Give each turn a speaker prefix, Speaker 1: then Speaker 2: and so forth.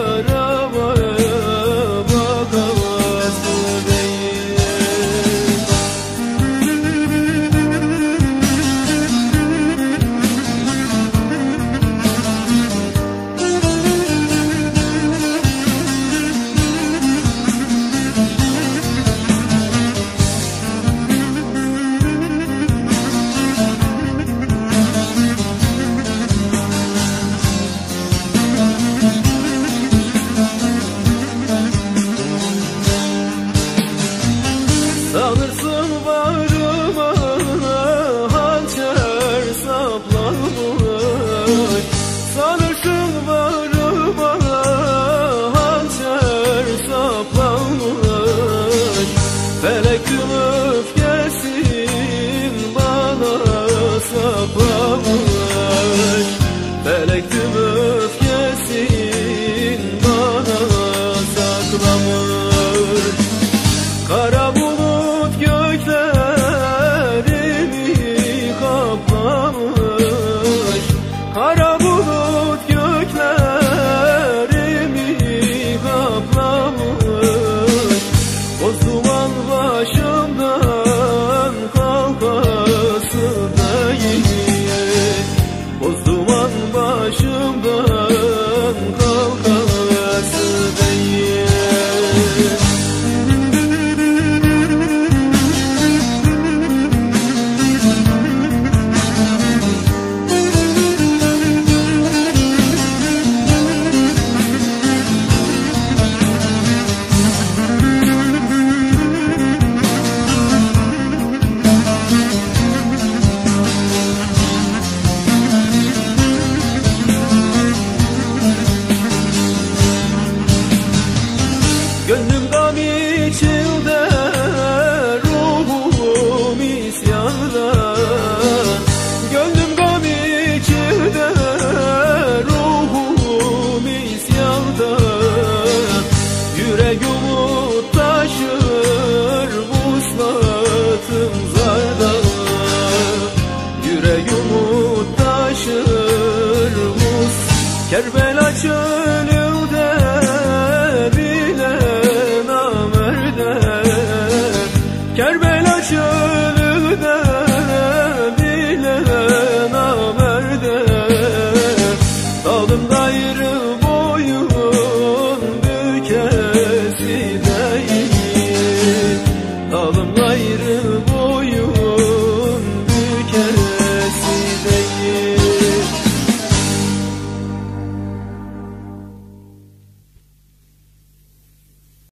Speaker 1: yarım Sarışın varıma hançer saplanmış. Felekim öfkesin bana saplamış Felek Kerbela çölünde